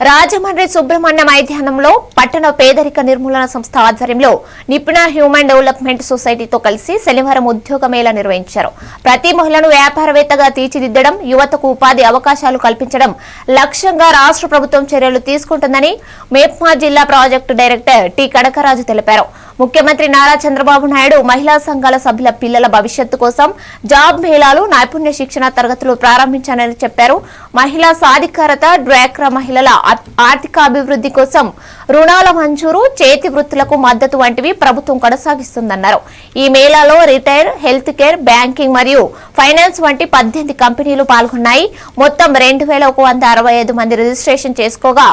రాజమండ్రి సుబ్రహ్మణ్య మైదానంలో పట్టణ పేదరిక నిర్మూలన సంస్థ ఆధ్వర్యంలో నిపుణ హ్యూమన్ డెవలప్మెంట్ సొసైటీతో కలిసి శనివారం ఉద్యోగ మేళ నిర్వహించారు. ప్రతి మహిళను వ్యాపారవేత్తగా తీర్చిదిద్దడం యువతకు ఉపాధి అవకాశాలు కల్పించడం లక్ష్యంగా రాష్ట్ర ప్రభుత్వం చర్యలు తీసుకుంటుందని మేప్మా జిల్లా ప్రాజెక్టు డైరెక్టర్ టి కనకరాజు తెలిపారు. ముఖ్యమంత్రి నారా చంద్రబాబు నాయుడు మహిళా సంఘాల సభ్యుల పిల్లల భవిష్యత్తు కోసం జాబ్ మేళాలు నైపుణ్య శిక్షణ తరగతులు ప్రారంభించానని చెప్పారు. మహిళా సాధికారత డ్వాక్రా మహిళల ఆర్థికాభివృద్ధి ఆర్థిక అభివృద్ధి కోసం రుణాల మంజూరు చేతి వృత్తులకు మద్దతు వంటివి ప్రభుత్వం కొనసాగిస్తుందన్నారు. ఈ మేళాలో రిటైర్ హెల్త్ కేర్ బ్యాంకింగ్ మరియు ఫైనాన్స్ వంటి పద్దెనిమిది కంపెనీలు పాల్గొన్నాయి. మొత్తం రెండు వేల ఒక వంద అరవై ఐదు మంది రిజిస్ట్రేషన్ చేసుకోగా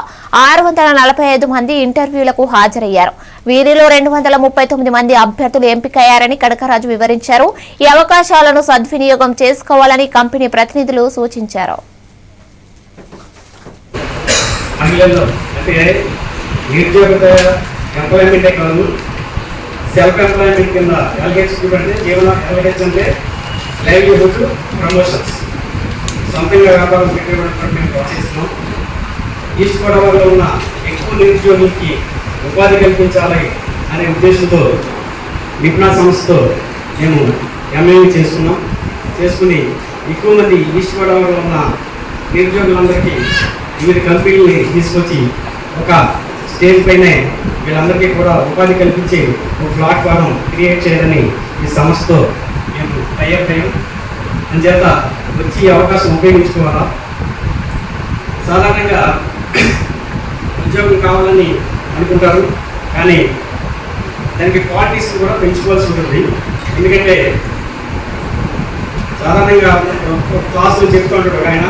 ఆరు వందల నలభై ఐదు మంది ఇంటర్వ్యూలకు హాజరయ్యారు. వీరిలో రెండు వందల ముప్పై తొమ్మిది మంది అభ్యర్థులు ఎంపికయ్యారని కనకరాజు వివరించారు. ఈ అవకాశాలను సద్వినియోగం చేసుకోవాలని కంపెనీ ప్రతినిధులు సూచించారు. సెల్ఫ్ ఎంప్లాయ్మెంట్ కింద ఎల్హెచ్ అంటే జీవన ఎల్హెచ్ అంటే లైవ్లీహుడ్ ప్రమోషన్స్. సొంతంగా వ్యాపారం పెట్టేటువంటి మేము ప్రోత్సహిస్తున్నాం. ఈస్ట్ గోదావరిలో ఉన్న ఎక్కువ నిరుద్యోగులకి ఉపాధి కల్పించాలి అనే ఉద్దేశంతో నిపుణ సంస్థతో మేము ఎంఏ చేసుకున్నాం చేసుకుని ఎక్కువ మంది ఈస్ట్ గోదావరిలో ఉన్న నిరుద్యోగులందరికీ వివిధ కంపెనీలని తీసుకొచ్చి ఒక స్టేజ్ పైనే వీళ్ళందరికీ కూడా ఉపాధి కల్పించి ఒక ప్లాట్ఫారం క్రియేట్ చేయాలని ఈ సంస్థతో మేము టైఅప్ అందుచేత వచ్చి అవకాశం ఉపయోగించుకోవాలా? సాధారణంగా ఉద్యోగం కావాలని అనుకుంటారు. కానీ దానికి క్వాలిటీస్ కూడా పెంచుకోవాల్సి ఉంటుంది. ఎందుకంటే సాధారణంగా క్లాసులు చెప్తూ ఉంటాడు ఒక ఆయన